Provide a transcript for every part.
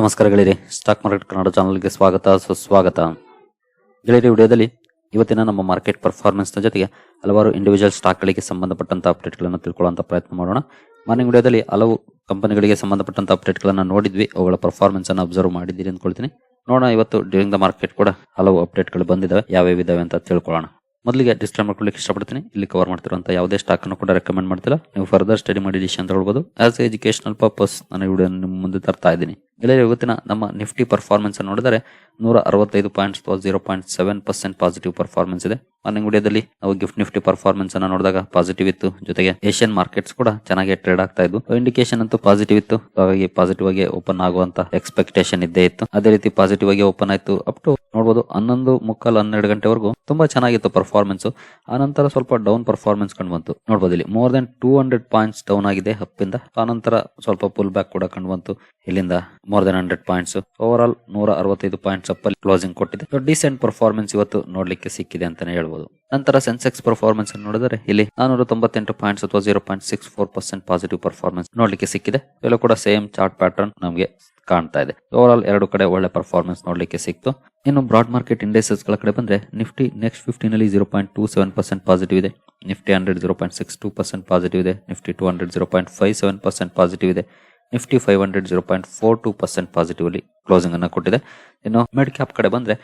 ನಮಸ್ಕಾರ stock market Kannada ಚಾನಲ್ಗೆ ಸ್ವಾಗತ, ಸುಸ್ವಾಗತ. ಗೆಳೆಯರಿ, ವಿಡಿಯೋದಲ್ಲಿ ಇವತ್ತಿನ ನಮ್ಮ ಮಾರ್ಕೆಟ್ ಪರ್ಫಾರ್ಮೆನ್ಸ್ನ ಜೊತೆಗೆ ಹಲವಾರು ಇಂಡಿವಿಜುವಲ್ ಸ್ಟಾಕ್ಗಳಿಗೆ ಸಂಬಂಧಪಟ್ಟಂಥ ಅಪ್ಡೇಟ್ಗಳನ್ನು ತಿಳ್ಕೊಳ್ಳುವಂಥ ಪ್ರಯತ್ನ ಮಾಡೋಣ. ಮಾರ್ನಿಂಗ್ ವಿಡಿಯೋದಲ್ಲಿ ಹಲವು ಕಂಪನಿಗಳಿಗೆ ಸಂಬಂಧಪಟ್ಟಂಥ ಅಪ್ಡೇಟ್ಗಳನ್ನು ನೋಡಿದ್ವಿ. ಅವುಗಳ ಪರ್ಫಾರ್ಮೆನ್ಸ್ ಅನ್ನು ಅಬ್ಸರ್ವ್ ಮಾಡಿದ್ದೀರಿ ಅಂದ್ಕೊಳ್ತೀನಿ. ನೋಡೋಣ, ಇವತ್ತು ಡ್ಯೂರಿಂಗ್ ದ ಮಾರ್ಕೆಟ್ ಕೂಡ ಹಲವು ಅಪ್ಡೇಟ್ಗಳು ಬಂದಿದ್ದಾವೆ ಯಾವ್ಯಾವ ಇದಾವೆ ಅಂತ ತಿಳ್ಕೊಳ್ಳೋಣ. ಮೊದಲಿಗೆ ಡಿಸ್ಕ್ಲೈಮ್ ಮಾಡ್ಕೊಳ್ಳಿಕ್ಕೆ ಇಷ್ಟಪಡ್ತೀನಿ. ಇಲ್ಲಿ ಕವರ್ ಮಾಡ್ತಿರುವಂತಹ ಯಾವುದೇ ಸ್ಟಾಕ್ ಅನ್ನು ಕೂಡ ರೆಕಮೆಂಡ್ ಮಾಡ್ತಿಲ್ಲ. ನೀವು ಫರ್ದರ್ ಸ್ಟಡಿ ಮಾಡಿ ಅಂತ ಹೇಳ್ಬೋದು. ಆಸ್ ಎಜುಕೇಶನಲ್ ಪರ್ಪಸ್ ನಾನು ವಿಡಿಯೋ ನಿಮ್ಮ ಮುಂದೆ ತರ್ತಾ ಇದ್ದೀನಿ. ಇಲ್ಲ ಇವತ್ತಿನ ನಮ್ಮ ನಿಫ್ಟಿ ಪರ್ಫಾರ್ಮೆನ್ಸ್ ನೋಡಿದರೆ ನೂರ ಅರವತ್ತೈದು points zero point seven percent positive performance ಇದೆ. ಮಾರ್ನಿಂಗ್ ವಿಡಿಯೋದಲ್ಲಿ ನಾವು ಗಿಫ್ಟ್ ನಿಫ್ಟಿ ಪರ್ಫಾರ್ಮೆನ್ಸ್ ಅನ್ನ ನೋಡಿದಾಗ ಪಾಸಿಟಿವ್ ಇತ್ತು. ಜೊತೆಗೆ ಏಷ್ಯನ್ ಮಾರ್ಕೆಟ್ಸ್ ಕೂಡ ಚೆನ್ನಾಗಿ ಟ್ರೇಡ್ ಆಗ್ತಾ ಇದ್ದು ಇಂಡಿಕೇಶನ್ ಅಂತೂ ಪಾಸಿಟಿವ್ ಇತ್ತು. ಹಾಗಾಗಿ ಪಾಸಿಟಿವ್ ಆಗಿ ಓಪನ್ ಆಗುವಂತ ಎಕ್ಸ್ಪೆಕ್ಟೇಷನ್ ಇದ್ದೇ ಇತ್ತು. ಅದೇ ರೀತಿ ಪಾಸಿಟಿವ್ ಆಗಿ ಓಪನ್ ಆಯ್ತು. ಅಪ್ ಟು ನೋಡಬಹುದು ಹನ್ನೊಂದು ಮುಕ್ಕಾಲ್ ಹನ್ನೆರಡು ಗಂಟೆವರೆಗೂ ತುಂಬಾ ಚೆನ್ನಾಗಿತ್ತು ಪರ್ಫಾರ್ಮೆನ್ಸ್ ಆನಂತರ ಸ್ವಲ್ಪ ಡೌನ್ ಪರ್ಫಾರ್ಮೆನ್ಸ್ ಕಂಡು ಬಂತು. ನೋಡಬಹುದು ಇಲ್ಲಿ more than two hundred points down ಆಗಿದೆ ಹಪ್ಪಿಂದ. ಆನಂತರ ಸ್ವಲ್ಪ ಪುಲ್ ಬ್ಯಾಕ್ ಕೂಡ ಕಂಡು ಬಂತು. ಇಲ್ಲಿಂದ more than hundred points over all ನೂರ ಅರವತ್ತೈದು ಪಾಯಿಂಟ್ಸ್ ಅಪ್ ಅಲ್ಲಿ ಕ್ಲೋಸಿಂಗ್ ಕೊಟ್ಟಿದೆ. ಡಿಸೆಂಟ್ ಪರ್ಫಾರ್ಮೆನ್ಸ್ ಇವತ್ತು ನೋಡ್ಲಿಕ್ಕೆ ಸಿಕ್ಕಿದೆ ಅಂತಾನೆ ಹೇಳ್ಬೋದು. ನಂತರ ಸೆನ್ಸೆಕ್ಸ್ ಪರ್ಫಾರ್ಮೆನ್ಸ್ ನೋಡಿದರೆ ಇಲ್ಲಿ ನಾನೂರ ತೊಂಬತ್ತೆಂಟು ಪಾಯಿಂಟ್ಸ್ ಅಥವಾ zero point six four percent positive performance ನೋಡ್ಲಿಕ್ಕೆ ಸಿಕ್ಕಿದೆ. ಇಲ್ಲೂ ಕೂಡ ಸೇಮ್ ಚಾರ್ಟ್ ಪ್ಯಾಟರ್ನ್ ನಮಗೆ ಕಾಣ್ತಾ ಇದೆ. ಓವರ್ ಆಲ್ ಎರಡು ಕಡೆ ಒಳ್ಳೆ ಪರ್ಫಾರ್ಮೆನ್ಸ್ ನೋಡ್ಲಿಕ್ಕೆ ಸಿಕ್ತು. ಇನ್ನು ಬ್ರಾಡ್ ಮಾರ್ಕೆಟ್ ಇಂಡೆಕ್ಸಸ್ಗಳ ಕಡೆ ಬಂದ್ರೆ ನಿಫ್ಟಿ ನೆಕ್ಸ್ಟ್ ಫಿಫ್ಟೀನ್ ಅಲ್ಲಿ zero point two seven percent positive ಇದೆ. Nifty hundred zero point six two percent positive ಇದೆ. Nifty two hundred zero point five seven percent positive ಇದೆ. Nifty five hundred zero point four two percent positively closing ಅನ್ನು ಕೊಟ್ಟಿದೆ. ಇನ್ನು mid cap ಕಡೆ ಬಂದ್ರೆ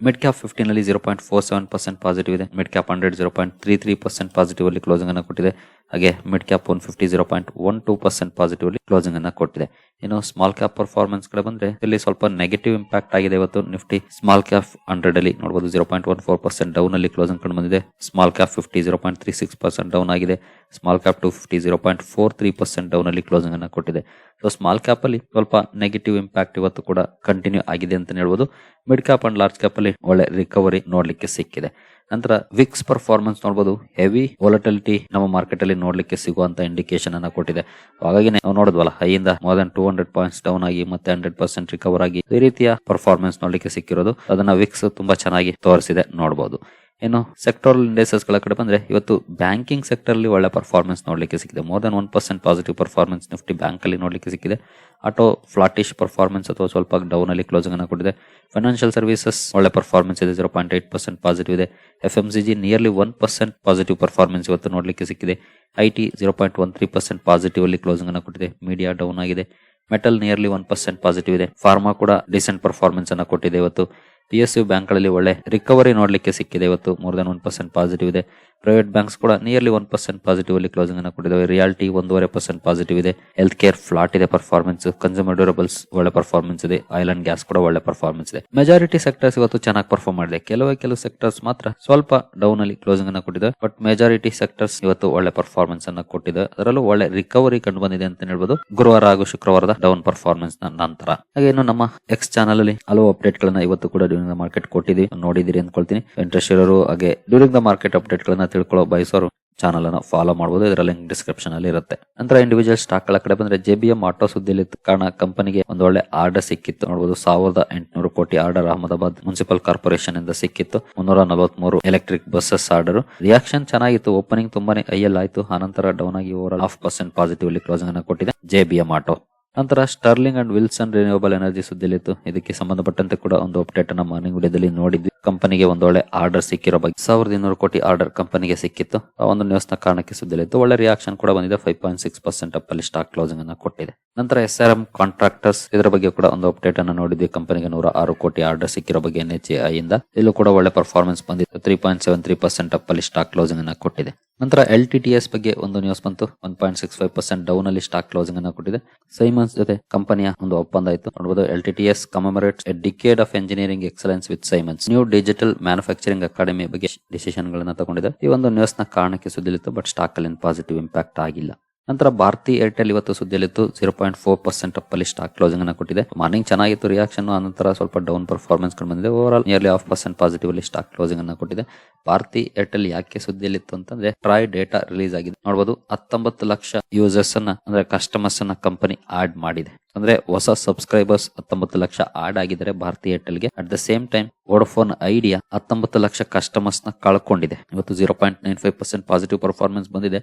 mid cap ಫಿಫ್ಟೀನಲ್ಲಿ zero point four seven percent positive ಇದೆ. Mid cap hundred zero point three three percent positive ಅಲ್ಲಿ closing ಅನ್ನು ಕೊಟ್ಟಿದೆ. ಹಾಗೆ mid cap one fifty zero point one two percent positive ಅಲ್ಲಿ ಕ್ಲೋಸಿಂಗ್ ಅನ್ನ ಕೊಟ್ಟಿದೆ. ಇನ್ನು ಸ್ಮಾಲ್ ಕ್ಯಾಪ್ ಪರ್ಫಾರ್ಮೆನ್ಸ್ ಕಡೆ ಬಂದ್ರೆ ಇಲ್ಲಿ ಸ್ವಲ್ಪ ನೆಗೆಟಿವ್ ಇಂಪ್ಯಾಕ್ಟ್ ಆಗಿದೆ ಇವತ್ತು. ನಿಫ್ಟಿ ಸ್ಮಾಲ್ ಕ್ಯಾಪ್ ಹಂಡ್ರೆಡ್ ಅಲ್ಲಿ ನೋಡಬಹುದು zero point one four percent down ಅಲ್ಲಿ ಕ್ಲೋಸಿಂಗ್ ಕಂಡು ಬಂದಿದೆ. Small cap fifty zero point three six percent down ಆಗಿದೆ. Small cap two fifty zero point four three percent down ಅಲ್ಲಿ closing ಅನ್ನ ಕೊಟ್ಟಿದೆ. So small cap ಅಲ್ಲಿ ಸ್ವಲ್ಪ ನೆಗೆಟಿವ್ ಇಂಪ್ಯಾಕ್ಟ್ ಇವತ್ತು ಕೂಡ ಕಂಟಿನ್ಯೂ ಆಗಿದೆ ಅಂತ ಹೇಳ್ಬೋದು. Mid cap and large cap ಅಲ್ಲಿ ಒಳ್ಳೆ ರಿಕವರಿ ನೋಡ್ಲಿಕ್ಕೆ ಸಿಕ್ಕಿದೆ. ನಂತರ ವಿಕ್ಸ್ ಪರ್ಫಾರ್ಮೆನ್ಸ್ ನೋಡಬಹುದು ಹೆವಿ ವಾಲಟಿಲಿಟಿ ನಮ್ಮ ಮಾರ್ಕೆಟ್ ಅಲ್ಲಿ ನೋಡ್ಲಿಕ್ಕೆ ಸಿಗುವಂತ ಇಂಡಿಕೇಶನ್ ಅನ್ನ ಕೊಟ್ಟಿದೆ. ಹಾಗಾಗಿ ನಾವು ನೋಡಿದ್ವಲ್ಲ, ಹೈಯಿಂದ more than two hundred points down ಆಗಿ ಮತ್ತೆ ಹಂಡ್ರೆಡ್ ಪರ್ಸೆಂಟ್ ರಿಕವರ್ ಆಗಿ ಈ ರೀತಿಯ ಪರ್ಫಾರ್ಮೆನ್ಸ್ ನೋಡ್ಲಿಕ್ಕೆ ಸಿಕ್ಕಿರೋದು. ಅದನ್ನ ವಿಕ್ಸ್ ತುಂಬಾ ಚೆನ್ನಾಗಿ ತೋರಿಸಿದೆ ನೋಡಬಹುದು ಇನ್ನು ಸೆಕ್ಟೋರಲ್ ಇಂಡೆಸಸ್ಗಳ ಕಡೆ ಬಂದ್ರೆ ಇವತ್ತು ಬ್ಯಾಂಕಿಂಗ್ ಸೆಕ್ಟರ್ ಅಲ್ಲಿ ಒಳ್ಳೆ ಪರ್ಫಾರ್ಮೆನ್ಸ್ ನೋಡ್ಲಿಕ್ಕೆ ಸಿಕ್ಕಿದೆ. More than one percent positive performance Nifty Bank ಅಲ್ಲಿ ನೋಡ್ಲಿಕ್ಕೆ ಸಿಕ್ಕಿದೆ. ಆಟೋ ಫ್ಲಾಟಿಶ್ ಪರ್ಫಾರ್ಮೆನ್ಸ್ ಅಥವಾ ಸ್ವಲ್ಪ ಡೌನ್ ಅಲ್ಲಿ ಕ್ಲೋಸಿಂಗ್ ಅನ್ನು ಕೊಟ್ಟಿದೆ. ಫೈನಾನ್ಷಿಯಲ್ ಸರ್ವಿಸಸ್ ಒಳ್ಳೆ ಪರ್ಫಾರ್ಮೆನ್ಸ್ ಇದೆ. Zero point eight percent positive ಇದೆ. F M C G nearly one percent positive performance ಇವತ್ತು ನೋಡ್ಲಿಕ್ಕೆ ಸಿಕ್ಕಿದೆ. I T zero point one three percent positive ಅಲ್ಲಿ ಕ್ಲೋಸಿಂಗ್ ಅನ್ನು ಕೊಟ್ಟಿದೆ. ಮೀಡಿಯಾ ಡೌನ್ ಆಗಿದೆ. Metal nearly one percent positive ಇದೆ. ಫಾರ್ಮಾ ಕೂಡ ಡಿಸೆಂಟ್ ಪರ್ಫಾರ್ಮೆನ್ಸ್ ಅನ್ನು ಕೊಟ್ಟಿದೆ ಇವತ್ತು. ಪಿ ಎಸ್ ಯು ಬ್ಯಾಂಕ್ಗಳಲ್ಲಿ ಒಳ್ಳೆ ರಿಕವರಿ ನೋಡಲಿಕ್ಕೆ ಸಿಕ್ಕಿದೆ. ಇವತ್ತು more than one percent positive ಇದೆ. ಪ್ರೈವೇಟ್ ಬ್ಯಾಂಕ್ಸ್ ಕೂಡ ನಿಯರ್ಲಿ ಒನ್ ಪರ್ಸೆಂಟ್ ಪಾಸಿಟಿವ್ ಅಲ್ಲಿ ಕ್ಲೋಸಿಂಗ್ ಅನ್ನು ಕೊಟ್ಟಿದ್ದಾವೆ. ರಿಯಾಲಿಟಿ ಒಂದೂವರೆ ಪರ್ಸೆಂಟ್ ಪಾಸಿಟಿವ್ ಇದೆ. ಹೆಲ್ತ್ ಕೇರ್ ಫ್ಲಾಟ್ ಇದೆ ಪರ್ಫಾರ್ಮೆನ್ಸ್ ಕನ್ಸ್ಯೂಮರ್ ಡ್ಯೂರಬಲ್ಸ್ ಒಳ್ಳೆ ಪರ್ಫಾರ್ಮೆನ್ಸ್ ಇದೆ. ಆಯಿಲ್ ಅಂಡ್ ಗ್ಯಾಸ್ ಕೂಡ ಒಳ್ಳೆ ಪರ್ಫಾರ್ಮೆನ್ಸ್ ಇದೆ. ಮೆಜಾರಿಟಿ ಸೆಕ್ಟರ್ಸ್ ಇವತ್ತು ಚೆನ್ನಾಗಿ ಪರ್ಫಾರ್ಮ್ ಮಾಡಿದೆ. ಕೆಲವೇ ಕೆಲವು ಸೆಕ್ಟರ್ಸ್ ಮಾತ್ರ ಸ್ವಲ್ಪ ಡೌನ್ ಅಲ್ಲಿ ಕ್ಲೋಸಿಂಗ್ ಅನ್ನು ಕೊಟ್ಟಿದೆ ಬಟ್ ಮೆಜಾರಿಟಿ ಸೆಕ್ಟರ್ಸ್ ಇವತ್ತು ಒಳ್ಳೆ ಪರ್ಫಾರ್ಮೆನ್ಸ್ ಅನ್ನು ಕೊಟ್ಟಿದೆ. ಅದರಲ್ಲೂ ಒಳ್ಳೆ ರಿಕವರಿ ಕಂಡು ಬಂದಿದೆ ಅಂತ ಹೇಳ್ಬೋದು. ಗುರುವಾರ ಹಾಗೂ ಶುಕ್ರವಾರದ ಡೌನ್ ಪರ್ಫಾರ್ಮೆನ್ಸ್ ನಂತರ. ಹಾಗೆ ಇನ್ನು ನಮ್ಮ ಎಕ್ಸ್ ಚಾನಲ್ ಅಲ್ಲಿ ಹಲವು ಅಪ್ಡೇಟ್ ಗಳನ್ನ ಇವತ್ತು ಕೂಡ ಡ್ಯೂರಿಂಗ್ ದ ಮಾರ್ಕೆಟ್ ಕೊಟ್ಟಿದ್ದೀವಿ ನೋಡಿದಿರಿ ಅನ್ಕೊಳ್ತೀನಿ ಇಂಟ್ರೆಸ್ಟ್ ಇರೋರು ಹಾಗೆ ಡ್ಯೂರಿಂಗ್ ದ ಮಾರ್ಕೆಟ್ ಅಪ್ಡೇಟ್ ಗಳನ್ನ ತಿಳ್ಕೊಳ್ಳೋ ಬಯಸೋರು ಚಾನಲ್ ಅನ್ನು ಫಾಲೋ ಮಾಡಬಹುದು ಇದರ ಲಿಂಕ್ ಡಿಸ್ಕ್ರಿಪ್ಷನ್ ಅಲ್ಲಿ ಇರುತ್ತೆ. ನಂತರ ಇಂಡಿವಿಜುವಲ್ ಸ್ಟಾಕ್ಗಳ ಕಡೆ ಬಂದ್ರೆ ಜೆ ಬಿ ಎಂ ಆಟೋ ಸುದ್ದಿಯಲ್ಲಿ ಕಾರಣ ಕಂಪನಿಗೆ ಒಂದು ಒಳ್ಳೆ ಆರ್ಡರ್ ಸಿಕ್ಕಿತ್ತು. ನೋಡಬಹುದು ಸಾವಿರದ ಎಂಟುನೂರು ಕೋಟಿ ಆರ್ಡರ್ ಅಹಮದಾಬಾದ್ ಮುನ್ಸಿಪಲ್ ಕಾರ್ಪೊರೇಷನ್ ಇಂದ ಸಿಕ್ಕಿತ್ತು. ಮುನ್ನೂರ ನಲವತ್ಮೂರು ಎಲೆಕ್ಟ್ರಿಕ್ ಬಸ್ಸಸ್ ಆರ್ಡರ್ ರಿಯಾಕ್ಷನ್ ಚೆನ್ನಾಗಿತ್ತು. ಓಪನಿಂಗ್ ತುಂಬಾನೇ ಐಎಲ್ ಆಯ್ತು ಆನಂತರ ಡೌನ್ ಆಗಿ ಓವರ್ ಹಾಫ್ ಪರ್ಸೆಂಟ್ ಪಾಸಿಟಿವ್ ಅಲ್ಲಿ ಕ್ಲೋಸಿಂಗ್ ಅನ್ನು ಕೊಟ್ಟಿದೆ ಜೆ ಬಿ ಎಂ ಆಟೋ ನಂತರ Sterling and Wilson renewable energy ಸುದ್ದಿಲಿತ್ತು ಇದಕ್ಕೆ ಸಂಬಂಧಪಟ್ಟಂತೆ ಕೂಡ ಒಂದು ಅಪ್ಡೇಟ್ ಅನ್ನ ಮಾರ್ನಿಂಗ್ ವಿಡಿಯೋದಲ್ಲಿ ನೋಡಿದ್ವಿ. ಕಂಪನಿಗೆ ಒಂದು ಒಳ್ಳೆ ಆರ್ಡರ್ ಸಿಕ್ಕಿರೋ ಬಗ್ಗೆ. ಸಾವಿರದ ಇನ್ನೂರು ಕೋಟಿ ಆರ್ಡರ್ ಕಂಪನಿಗೆ ಸಿಕ್ಕಿತ್ತು. ಆ ಒಂದು ನ್ಯೂಸ್ನ ಕಾರಣಕ್ಕೆ ಸುದ್ದಿಲಿತ್ತು ಒಳ್ಳೆ ರಿಯಾಕ್ಷನ್ ಕೂಡ ಬಂದಿದೆ. Five point six percent up ಅಲ್ಲಿ ಸ್ಟಾಕ್ ಕ್ಲೋಸಿಂಗ್ ಅನ್ನು ಕೊಟ್ಟಿದೆ. ನಂತರ ಎಸ್ ಆರ್ ಎಂ ಕಾಂಟ್ರಾಕ್ಟರ್ಸ್ ಇದರ ಬಗ್ಗೆ ಕೂಡ ಒಂದು ಅಪ್ಡೇಟ್ ಅನ್ನು ನೋಡಿದ್ವಿ. ಕಂಪನಿಗೆ ನೂರ ಆರು ಕೋಟಿ ಆರ್ಡರ್ ಸಿಕ್ಕಿರೋ ಬಗ್ಗೆ ಎನ್ ಎಚ್ ಇಂದ. ಇಲ್ಲೂ ಕೂಡ ಒಳ್ಳೆ ಪರ್ಫಾರ್ಮೆನ್ಸ್ ಬಂದಿತ್ತು. Three point seven three percent up ಅಲ್ಲಿ ಸ್ಟಾಕ್ ಕ್ಲೋಸಿಂಗ್ ಅನ್ನು ಕೊಟ್ಟಿದೆ. ನಂತರ ಎಲ್ ಟಿ ಟಿ ಎಸ್ ಬಗ್ಗೆ ಒಂದು ನ್ಯೂಸ್ ಬಂತು. One point six five percent down ಅಲ್ಲಿ ಸ್ಟಾಕ್ ಕ್ಲೋಸಿಂಗ್ ಅನ್ನು ಕೊಟ್ಟಿದೆ. ಸೈಮನ್ಸ್ ಜೊತೆ ಕಂಪನಿಯ ಒಂದು ಒಪ್ಪಂದ ಆಯಿತು ನೋಡಬಹುದು L T T S commemorates a decade of engineering excellence with Siemens new digital manufacturing academy ಬಗ್ಗೆ ಡಿಸಿಷನ್ ಗಳನ್ನ ತಗೊಂಡಿದೆ ಈ ಒಂದು ನ್ಯೂಸ್ನ ಕಾರಣಕ್ಕೆ ಸುದ್ದಿಲಿತ್ತು ಬಟ್ ಸ್ಟಾಕ್ ಅಲ್ಲಿ ಪಾಸಿಟಿವ್ ಇಂಪ್ಯಾಕ್ಟ್ ಆಗಿಲ್ಲ. ನಂತರ ಭಾರತಿ ಏರ್ಟೆಲ್ ಇವತ್ತು ಸುದ್ದಿಯಲ್ಲಿತ್ತು ಜೀರೋ ಪಾಯಿಂಟ್ ಫೋರ್ ಪರ್ಸೆಂಟ್ ಅಲ್ಲಿ ಸ್ಟಾಕ್ ಕ್ಲೋಸಿಂಗ್ ಅನ್ನು ಕೊಟ್ಟಿದೆ. ಮಾರ್ನಿಂಗ್ ಚೆನ್ನಾಗಿತ್ತು ರಿಯಾಕ್ಷನ್ ನಂತರ ಸ್ವಲ್ಪ ಡೌನ್ ಪರ್ಫಾರ್ಮೆನ್ಸ್ ಬಂದಿದೆ. Over all nearly half percent positive ಅಲ್ಲಿ ಸ್ಟಾಕ್ ಕ್ಲೋಸಿಂಗ್ ಅನ್ನು ಕೊಟ್ಟಿದೆ. ಭಾರತಿ ಏರ್ಟೆಲ್ ಯಾಕೆ ಸುದ್ದಿಯಲ್ಲಿತ್ತು ಅಂತಂದ್ರೆ ಟ್ರೈ ಡೇಟಾ ರಿಲೀಸ್ ಆಗಿದೆ. ನೋಡಬಹುದು ಹತ್ತೊಂಬತ್ತು ಲಕ್ಷ ಯೂಸರ್ಸ್ ಅನ್ನ, ಅಂದ್ರೆ ಕಸ್ಟಮರ್ಸ್ ಅನ್ನ ಕಂಪನಿ ಆಡ್ ಮಾಡಿದೆ. ಅಂದ್ರೆ ಹೊಸ ಸಬ್ಸ್ಕ್ರೈಬರ್ಸ್ ಹತ್ತೊಂಬತ್ತು ಲಕ್ಷ ಆಡ್ ಆಗಿದ್ದಾರೆ Bharti ಏರ್ಟೆಲ್ಗೆ. At the same time Vodafone Idea ಹತ್ತೊಂಬತ್ತು ಲಕ್ಷ ಕಸ್ಟಮರ್ಸ್ನ ಕಳ್ಕೊಂಡಿದೆ. ಇವತ್ತು zero point nine five percent positive performance ಬಂದಿದೆ.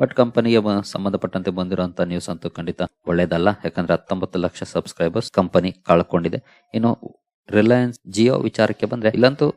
ಬಟ್ ಕಂಪನಿಗೆ ಸಂಬಂಧಪಟ್ಟಂತೆ ಬಂದಿರುವಂತ ನ್ಯೂಸ್ ಅಂತೂ ಖಂಡಿತ ಒಳ್ಳೇದಲ್ಲ. ಯಾಕಂದ್ರೆ ಹತ್ತೊಂಬತ್ತು ಲಕ್ಷ ಸಬ್ಸ್ಕ್ರೈಬರ್ಸ್ ಕಂಪನಿ ಕಳ್ಕೊಂಡಿದೆ. ಇನ್ನು ರಿಲಯನ್ಸ್ ಜಿಯೋ ವಿಚಾರಕ್ಕೆ ಬಂದ್ರೆ, ಇಲ್ಲಂತೂ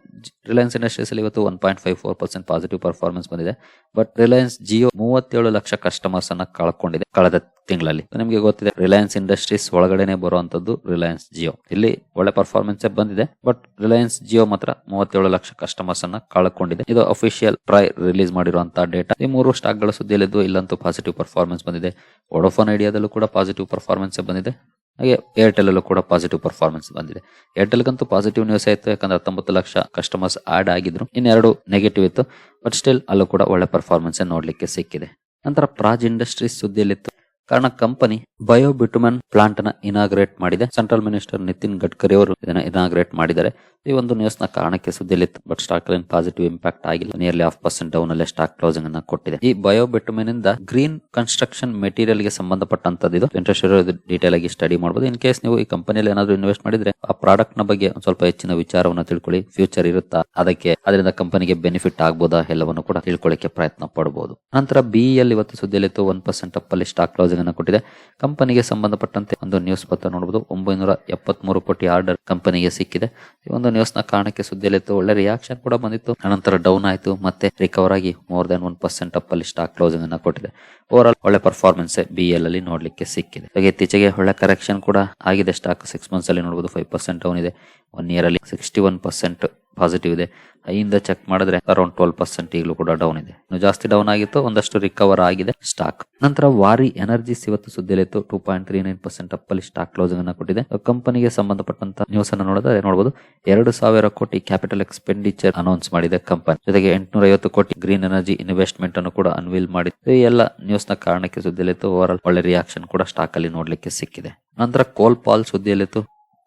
ರಿಲಯನ್ಸ್ ಇಂಡಸ್ಟ್ರೀಸ್ ಅಲ್ಲಿ ಇವತ್ತು one point five four percent positive performance ಬಂದಿದೆ. ಬಟ್ ರಿಲಯನ್ಸ್ ಜಿಯೋ ಮೂವತ್ತೇಳು ಲಕ್ಷ ಕಸ್ಟಮರ್ಸ್ ಅನ್ನ ಕಳ್ಕೊಂಡಿದೆ ಕಳೆದ ತಿಂಗಳಲ್ಲಿ. ನಿಮಗೆ ಗೊತ್ತಿದೆ ರಿಲಯನ್ಸ್ ಇಂಡಸ್ಟ್ರೀಸ್ ಒಳಗಡೆನೆ ಬರುವಂತದ್ದು ರಿಲಯನ್ಸ್ ಜಿಯೋ ಇಲ್ಲಿ ಒಳ್ಳೆ ಪರ್ಫಾರ್ಮೆನ್ಸ್ ಬಂದಿದೆ ಬಟ್ ರಿಲಯನ್ಸ್ ಜಿಯೋ ಮಾತ್ರ ಮೂವತ್ತೇಳು ಲಕ್ಷ ಕಸ್ಟಮರ್ಸ್ ಅನ್ನ ಕಳ್ಕೊಂಡಿದೆ. ಇದು ಅಫಿಷಿಯಲ್ ಟ್ರೈ ರಿಲೀಸ್ ಮಾಡಿರುವಂತಹ ಡೇಟಾ ಈ ಮೂರು ಸ್ಟಾಕ್ಗಳ ಸುದ್ದಿಯಲ್ಲಿದ್ದು ಇಲ್ಲಂತೂ ಪಾಸಿಟಿವ್ ಪರ್ಫಾರ್ಮೆನ್ಸ್ ಬಂದಿದೆ. ಒಡೋಫೋನ್ ಐಡಿಯಾದಲ್ಲೂ ಕೂಡ ಪಾಸಿಟಿವ್ ಪರ್ಫಾರ್ಮೆನ್ಸ್ ಬಂದಿದೆ. ಹಾಗೆ ಏರ್ಟೆಲ್ ಅಲ್ಲೂ ಕೂಡ ಪಾಸಿಟಿವ್ ಪರ್ಫಾರ್ಮೆನ್ಸ್ ಬಂದಿದೆ. ಏರ್ಟೆಲ್ಗಂತೂ ಪಾಸಿಟಿವ್ ನ್ಯೂಸ್ ಆಯಿತು, ಯಾಕಂದ್ರೆ ಹತ್ತೊಂಬತ್ತು ಲಕ್ಷ ಕಸ್ಟಮರ್ಸ್ ಆಡ್ ಆಗಿದ್ರು. ಇನ್ನೆರಡು ನೆಗೆಟಿವ್ ಇತ್ತು ಬಟ್ ಸ್ಟಿಲ್ ಅಲ್ಲೂ ಕೂಡ ಒಳ್ಳೆ ಪರ್ಫಾರ್ಮೆನ್ಸ್ ನೋಡ್ಲಿಕ್ಕೆ ಸಿಕ್ಕಿದೆ. ನಂತರ ಪ್ರಾಜ್ ಇಂಡಸ್ಟ್ರೀಸ್ ಸುದ್ದಿಯಲ್ಲಿತ್ತು. ಕಾರಣ ಕಂಪನಿ ಬಯೋ ಬಿಟುಮನ್ ಪ್ಲಾಂಟ್ನ ಇನಾಗ್ರೇಟ್ ಮಾಡಿದೆ. ಸೆಂಟ್ರಲ್ ಮಿನಿಸ್ಟರ್ ನಿತಿನ್ ಗಡ್ಕರಿ ಅವರು ಇದನ್ನ ಇನಾಗ್ರೇಟ್ ಮಾಡಿದ್ದಾರೆ. ಈ ಒಂದು ನ್ಯೂಸ್ನ ಕಾರಣಕ್ಕೆ ಸುದ್ದಿಲಿತ್ತು ಬಟ್ ಸ್ಟಾಕ್ ಅಲ್ಲಿ ಪಾಸಿಟಿವ್ ಇಂಪ್ಯಾಕ್ಟ್ ಆಗಿಲ್ಲ. ನಿಯರ್ಲಿ ಹಾಫ್ ಪರ್ಸೆಂಟ್ ಡೌನ್ ಅಲ್ಲೇ ಸ್ಟಾಕ್ ಕ್ಲೋಸಿಂಗ್ ಅನ್ನ ಕೊಟ್ಟಿದೆ. ಈ ಬಯೋ ಬಿಟುಮಿನ್ ಇಂದ ಗ್ರೀನ್ ಕನ್ಸ್ಟ್ರಕ್ಷನ್ ಮೆಟೀರಿಯಲ್ಗೆ ಸಂಬಂಧಪಟ್ಟಂತದ್ದು ಇದು. ಇಂಟ್ರೆಸ್ಟ್ ಇರೋ ಡೀಟೇಲ್ ಆಗಿ ಸ್ಟಡಿ ಮಾಡಬಹುದು ಇನ್ ಕೇಸ್ ನೀವು ಈ ಕಂಪನಿಯಲ್ಲಿ ಏನಾದ್ರು ಇನ್ವೆಸ್ಟ್ ಮಾಡಿದ್ರೆ, ಆ ಪ್ರಾಡಕ್ಟ್ನ ಬಗ್ಗೆ ಒಂದ್ ಸ್ವಲ್ಪ ಹೆಚ್ಚಿನ ವಿಚಾರವನ್ನು ತಿಳ್ಕೊಳ್ಳಿ. ಫ್ಯೂಚರ್ ಇರುತ್ತಾ? ಅದಕ್ಕೆ ಅದರಿಂದ ಕಂಪನಿಗೆ ಬೆನಿಫಿಟ್ ಆಗಬಹುದಾ ಎಲ್ಲವನ್ನು ಕೂಡ ತಿಳ್ಕೊಳ್ಳಿಕ್ಕೆ ಪ್ರಯತ್ನ ಪಡಬಹುದು ನಂತರ ಬಿ ಅಲ್ಲಿ ಇವತ್ತು ಸುದ್ದಿಲಿತ್ತು ಒನ್ ಪರ್ಸೆಂಟ್ ಅಪ್ ಅಲ್ಲಿ ಸ್ಟಾಕ್ ಕ್ಲೋಸಿಂಗ್ ಅನ್ನು ಕೊಟ್ಟಿದೆ. ಕಂಪನಿಗೆ ಸಂಬಂಧಪಟ್ಟಂತೆ ಒಂದು ನ್ಯೂಸ್ ಪತ್ರ ನೋಡಬಹುದು ಒಂಬೈನೂರ ಎಪ್ಪತ್ಮೂರು ಕೋಟಿ ಆರ್ಡರ್ ಕಂಪನಿಗೆ ಸಿಕ್ಕಿದೆ. ಈ ಒಂದು ನ್ಯೂಸ್ನ ಕಾರಣಕ್ಕೆ ಸುದ್ದಿಯಲ್ಲಿತ್ತು, ಒಳ್ಳೆ ರಿಯಾಕ್ಷನ್ ಕೂಡ ಬಂದಿತ್ತು. ಅನಂತರ ಡೌನ್ ಆಯಿತು, ಮತ್ತೆ ರಿಕವರ್ ಆಗಿ more than one percent up ಅಲ್ಲಿ ಸ್ಟಾಕ್ ಕ್ಲೋಸಿಂಗ್ ಅನ್ನು ಕೊಟ್ಟಿದೆ. ಓವರ್ ಆಲ್ ಒಳ್ಳೆ ಪರ್ಫಾರ್ಮೆನ್ಸ್ ಬಿ ಎಲ್ ಅಲ್ಲಿ ನೋಡ್ಲಿಕ್ಕೆ ಸಿಕ್ಕಿದೆ. ಹಾಗೆ ಇತ್ತೀಚೆಗೆ ಒಳ್ಳೆ ಕರೆಕ್ಷನ್ ಕೂಡ ಆಗಿದೆ. ಸ್ಟಾಕ್ ಸಿಕ್ಸ್ ಮಂತ್ಸ್ ಅಲ್ಲಿ ನೋಡಬಹುದು ಫೈವ್ ಪರ್ಸೆಂಟ್ ಡೌನ್ ಇದೆ. ಒನ್ ಇಯರ್ ಅಲ್ಲಿ ಸಿಕ್ಸ್ಟಿ ಒನ್ ಪರ್ಸೆಂಟ್ ಪಾಸಿಟಿವ್ ಇದೆ. ಹೈಯಿಂದ ಚೆಕ್ ಮಾಡಿದ್ರೆ ಅರೌಂಡ್ ಟ್ವೆಲ್ ಪರ್ಸೆಂಟ್ ಈಗಲೂ ಕೂಡ ಡೌನ್ ಇದೆ. ಇನ್ನು ಜಾಸ್ತಿ ಡೌನ್ ಆಗಿತ್ತು, ಒಂದಷ್ಟು ರಿಕವರ್ ಆಗಿದೆ ಸ್ಟಾಕ್ ನಂತರ ವಾರಿ ಎನರ್ಜಿಸ್ ಇವತ್ತು ಸುದ್ದಿಯಲ್ಲಿತ್ತು two point three nine percent up ಅಲ್ಲಿ ಸ್ಟಾಕ್ ಕ್ಲೋಸಿಂಗ್ ಅನ್ನ ಕೊಟ್ಟಿದೆ. ಕಂಪನಿಗೆ ಸಂಬಂಧಪಟ್ಟಂತ ನ್ಯೂಸ್ ಅನ್ನು ನೋಡಿದ್ರೆ ನೋಡಬಹುದು ಎರಡು ಸಾವಿರ ಕೋಟಿ ಕ್ಯಾಪಿಟಲ್ ಎಕ್ಸ್ಪೆಂಡಿಚರ್ ಅನೌನ್ಸ್ ಮಾಡಿದೆ ಕಂಪನಿ ಜೊತೆಗೆ ಎಂಟುನೂರ ಐವತ್ತು ಕೋಟಿ ಗ್ರೀನ್ ಎನರ್ಜಿ ಇನ್ವೆಸ್ಟ್ಮೆಂಟ್ ಅನ್ನು ಕೂಡ ಅನ್ವೀಲ್ ಮಾಡಿದೆ. ಈ ಎಲ್ಲ ನ್ಯೂಸ್ನ ಕಾರಣಕ್ಕೆ ಸುದ್ದಿಯಲ್ಲಿತ್ತು ಓವರ್ ಆಲ್ ಒಳ್ಳೆ ರಿಯಾಕ್ಷನ್ ಕೂಡ ಸ್ಟಾಕ್ ಅಲ್ಲಿ ನೋಡ್ಲಿಕ್ಕೆ ಸಿಕ್ಕಿದೆ. ನಂತರ ಕೋಲ್ ಪಾಲ್ ಸುದ್ದಿಯಲ್ಲಿತ್ತು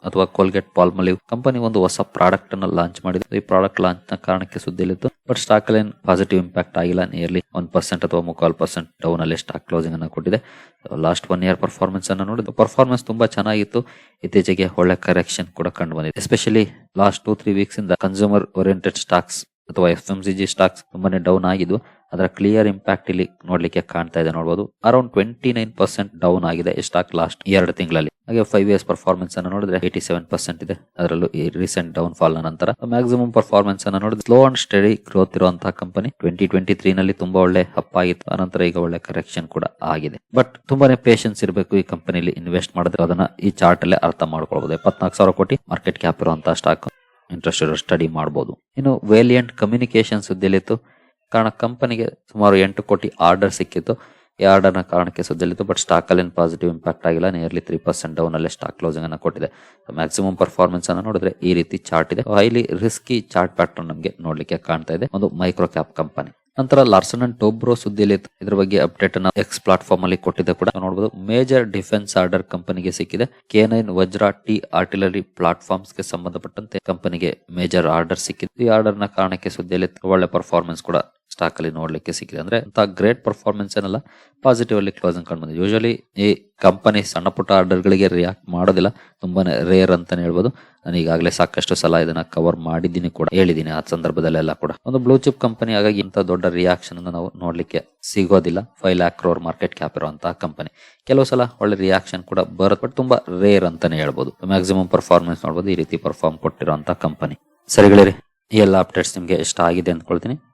ಅಥವಾ ಕೋಲ್ಗೇಟ್ ಪಾಲ್ಮಲಿವ್ ಕಂಪನಿ ಒಂದು ಹೊಸ ಪ್ರಾಡಕ್ಟ್ ಅನ್ನು ಲಾಂಚ್ ಮಾಡಿದೆ. ಈ ಪ್ರಾಡಕ್ಟ್ ಲಾಂಚ್ನ ಕಾರಣಕ್ಕೆ ಸುದ್ದಿಲಿತ್ತು ಬಟ್ ಸ್ಟಾಕ್ ಅಲ್ಲಿ ಪಾಸಿಟಿವ್ ಇಂಪ್ಯಾಕ್ಟ್ ಆಗಿಲ್ಲ. ನಿಯರ್ಲಿ ಒನ್ ಪರ್ಸೆಂಟ್ ಅಥವಾ ಮುಕ್ಕಾಲ್ ಪರ್ಸೆಂಟ್ ಡೌನ್ ಅಲ್ಲಿ ಸ್ಟಾಕ್ ಕ್ಲೋಸಿಂಗ್ ಅನ್ನು ಕೊಟ್ಟಿದೆ. ಲಾಸ್ಟ್ ಒನ್ ಇಯರ್ ಪರ್ಫಾರ್ಮೆನ್ಸ್ ಅನ್ನು ನೋಡಿದ್ದು. ಪರ್ಫಾರ್ಮೆನ್ಸ್ ತುಂಬಾ ಚೆನ್ನಾಗಿತ್ತು. ಇತ್ತೀಚೆಗೆ ಒಳ್ಳೆ ಕರೆಕ್ಷನ್ ಕೂಡ ಕಂಡು ಬಂದಿದೆ. Especially last two three weeks ಇಂದ ಕನ್ಸ್ಯೂಮರ್ ಓರಿಯೆಂಟೆಡ್ ಸ್ಟಾಕ್ಸ್ ಅಥವಾ F M C G stocks ತುಂಬಾನೇ ಡೌನ್ ಆಗಿದ್ವು ಅದರ ಕ್ಲಿಯರ್ ಇಂಪ್ಯಾಕ್ಟ್ ಇಲ್ಲಿ ನೋಡ್ಲಿಕ್ಕೆ ಕಾಣ್ತಾ ಇದೆ ನೋಡಬಹುದು around twenty nine percent down ಆಗಿದೆ ಸ್ಟಾಕ್ ಲಾಸ್ಟ್ ಎರಡು ತಿಂಗಳಲ್ಲಿ. ಹಾಗೆ ಫೈವ್ ಇಯರ್ಸ್ ಪರ್ಫಾರ್ಮೆನ್ಸ್ ಅನ್ನು ನೋಡಿದ್ರೆ ಏಟಿ ಸೆವೆನ್ ಪರ್ಸೆಂಟ್ ಇದೆ. ಅದರಲ್ಲೂ ಈ ರೀಸೆಂಟ್ ಡೌನ್ ಫಾಲ್ ನಂತರ. ಮ್ಯಾಕ್ಸಿಮಮ್ ಪರ್ಫಾರ್ಮೆನ್ಸ್ ಅನ್ನು ನೋಡಿದ್ರೆ ಸ್ಲೋ ಅಂಡ್ ಸ್ಟಡಿ ಗ್ರೋತ್ ಇರುವಂತಹ ಕಂಪನಿ ಟ್ವೆಂಟಿ ಟ್ವೆಂಟಿ ತ್ರೀ ನಲ್ಲಿ ತುಂಬಾ ಒಳ್ಳೆ ಅಪ್ ಆಗಿತ್ತು. ಅನಂತರ ಈಗ ಒಳ್ಳೆ ಕರೆಕ್ಷನ್ ಕೂಡ ಆಗಿದೆ. ಬಟ್ ತುಂಬಾನೇ ಪೇಷನ್ಸ್ ಇರಬೇಕು ಈ ಕಂಪನಿಲಿ ಇನ್ವೆಸ್ಟ್ ಮಾಡಿದ್ರೆ ಅದನ್ನ ಈ ಚಾರ್ಟ್ ಅಲ್ಲಿ ಅರ್ಥ ಮಾಡ್ಕೊಳ್ಬಹುದು ಎಪ್ಪತ್ನಾಲ್ಕು ಸಾವಿರ ಕೋಟಿ ಮಾರ್ಕೆಟ್ ಕ್ಯಾಪ್ ಇರುವಂತಹ ಸ್ಟಾಕ್ ಇಂಟ್ರೆಸ್ಟ್ ಸ್ಟಡಿ ಮಾಡಬಹುದು ಇನ್ನು ವೇಲಿಯಂಟ್ ಕಮ್ಯುನಿಕೇಶನ್ ಸುದ್ದಿಯಲ್ಲಿತ್ತು. ಕಾರಣ ಕಂಪನಿಗೆ ಸುಮಾರು ಎಂಟು ಕೋಟಿ ಆರ್ಡರ್ ಸಿಕ್ಕಿತ್ತು. ಈ ಆರ್ಡರ್ನ ಕಾರಣಕ್ಕೆ ಸುದ್ದಿಯಲ್ಲಿತ್ತು ಬಟ್ ಸ್ಟಾಕ್ ಅಲ್ಲಿ ಪಾಸಿಟಿವ್ ಇಂಪ್ಯಾಕ್ಟ್ ಆಗಿಲ್ಲ. ನಿಯರ್ಲಿ ತ್ರೀ ಪರ್ಸೆಂಟ್ ಡೌನ್ ಅಲ್ಲೇ ಸ್ಟಾಕ್ ಕ್ಲೋಸಿಂಗ್ ಅನ್ನು ಕೊಟ್ಟಿದೆ. ಮ್ಯಾಕ್ಸಿಮಮ್ ಪರ್ಫಾರ್ಮೆನ್ಸ್ ಅನ್ನು ನೋಡಿದ್ರೆ ಈ ರೀತಿ ಚಾರ್ಟ್ ಇದೆ. ಹೈಲಿ ರಿಸ್ಕಿ ಚಾರ್ಟ್ ಪ್ಯಾಟರ್ನ್ ನಮಗೆ ನೋಡ್ಲಿಕ್ಕೆ ಕಾಣ್ತಾ ಇದೆ. ಒಂದು ಮೈಕ್ರೋ ಕ್ಯಾಪ್ ಕಂಪನಿ ನಂತರ ಲಾರ್ಸನ್ ಅಂಡ್ ಟೋಬ್ರೋ ಸುದ್ದಿಯಲ್ಲಿ ಇದ್ರ ಬಗ್ಗೆ ಅಪ್ಡೇಟ್ ಅನ್ನ ಎಕ್ಸ್ ಪ್ಲಾಟ್ಫಾರ್ಮ್ ಅಲ್ಲಿ ಕೊಟ್ಟಿದೆ ಕೂಡ. ನೋಡಬಹುದು ಮೇಜರ್ ಡಿಫೆನ್ಸ್ ಆರ್ಡರ್ ಕಂಪನಿಗೆ ಸಿಕ್ಕಿದೆ. K nine Vajra T artillery ಪ್ಲಾಟ್ಫಾರ್ಮ್ಸ್ಗೆ ಸಂಬಂಧಪಟ್ಟಂತೆ ಕಂಪನಿಗೆ ಮೇಜರ್ ಆರ್ಡರ್ ಸಿಕ್ಕಿದೆ. ಈ ಆರ್ಡರ್ನ ಕಾರಣಕ್ಕೆ ಸುದ್ದಿಯಲ್ಲಿ ಒಳ್ಳೆ ಪರ್ಫಾರ್ಮೆನ್ಸ್ ಕೂಡ ಸ್ಟಾಕ್ ಅಲ್ಲಿ ನೋಡ್ಲಿಕ್ಕೆ ಸಿಕ್ಕಿದೆ. ಅಂದ್ರೆ ಗ್ರೇಟ್ ಪರ್ಫಾರ್ಮೆನ್ಸ್ ಏನಲ್ಲ ಪಾಸಿಟಿವ್ ಅಲ್ಲಿ ಕ್ಲೋಸಿಂಗ್ ಕಂಡು ಬಂದಿದೆ ಯೂಶಲಿ ಈ ಕಂಪನಿ ಸಣ್ಣ ಪುಟ್ಟ ಆರ್ಡರ್ ಗಳಿಗೆ ರಿಯಾಕ್ಟ್ ಮಾಡೋದಿಲ್ಲ. ತುಂಬಾನೇ ರೇರ್ ಅಂತಾನೆ ಹೇಳ್ಬೋದು. ನಾನು ಈಗಾಗಲೇ ಸಾಕಷ್ಟು ಸಲ ಇದನ್ನ ಕವರ್ ಮಾಡಿದ್ದೀನಿ ಕೂಡ, ಹೇಳಿದ್ದೀನಿ ಆ ಸಂದರ್ಭದಲ್ಲೆಲ್ಲ ಕೂಡ. ಒಂದು ಬ್ಲೂ ಚಿಪ್ ಕಂಪನಿ ಹಾಗಾಗಿ ಇಂಥ ದೊಡ್ಡ ರಿಯಾಕ್ಷನ್ ಅನ್ನು ನಾವು ನೋಡ್ಲಿಕ್ಕೆ ಸಿಗೋದಿಲ್ಲ. Five lakh crore market cap ಇರುವಂತಹ ಕಂಪನಿ ಕೆಲವು ಸಲ ಒಳ್ಳೆ ರಿಯಾಕ್ಷನ್ ಕೂಡ ಬರುತ್ತೆ ಬಟ್ ತುಂಬಾ ರೇರ್ ಅಂತಾನೆ ಹೇಳ್ಬೋದು. ಮ್ಯಾಕ್ಸಿಮಮ್ ಪರ್ಫಾರ್ಮೆನ್ಸ್ ನೋಡ್ಬೋದು, ಈ ರೀತಿ ಪರ್ಫಾರ್ಮ್ ಕೊಟ್ಟಿರುವಂತಹ ಕಂಪನಿ ಸರಿಗಳಿರಿ ಈ ಎಲ್ಲ ಅಪ್ಡೇಟ್ಸ್ ನಿಮಗೆ ಇಷ್ಟ ಆಗಿದೆ ಅಂದ್ಕೊಳ್ತೀನಿ.